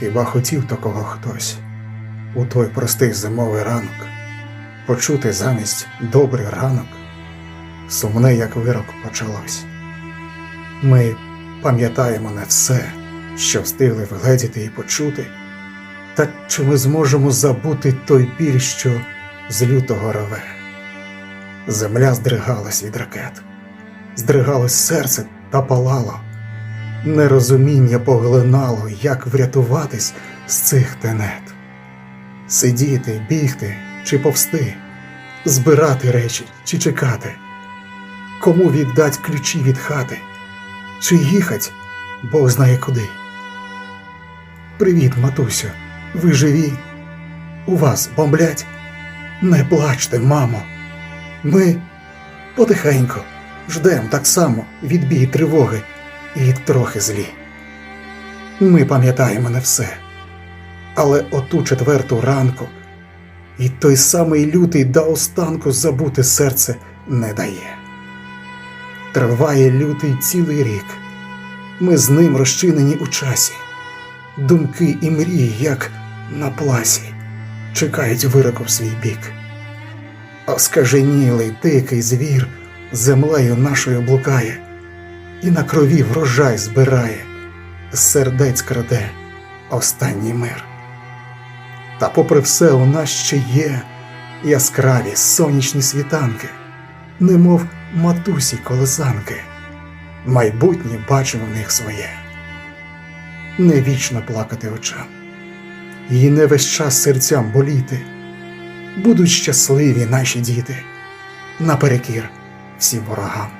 Хіба хотів такого хтось у той простий зимовий ранок почути замість добрий ранок, сумне, як вирок почалось. Ми пам'ятаємо не все, що встигли вгледіти і почути, та чи ми зможемо забути той біль, що з лютого реве? Земля здригалась від ракет, здригалось серце та палало. Нерозуміння поглинало, як врятуватись з цих тенет. Сидіти, бігти чи повсти, збирати речі чи чекати, кому віддать ключі від хати, чи їхать, Бог знає куди. Привіт, матусю, ви живі? У вас бомблять? Не плачте, мамо. Ми потихеньку ждем так само відбій тривоги і трохи злі. Ми пам'ятаємо не все, але оту четверту ранку і той самий лютий до останку забути серце не дає. Триває лютий цілий рік, ми з ним розчинені у часі, думки і мрії, як на пласі, чекають вироку в свій бік. Оскаженілий дикий звір землею нашою блукає і на крові врожай збирає, з сердець краде останній мир. Та попри все у нас ще є яскраві сонячні світанки, немов матусі колесанки, майбутнє бачимо в них своє. Не вічно плакати очам, і не весь час серцям боліти, будуть щасливі наші діти наперекір всім ворогам.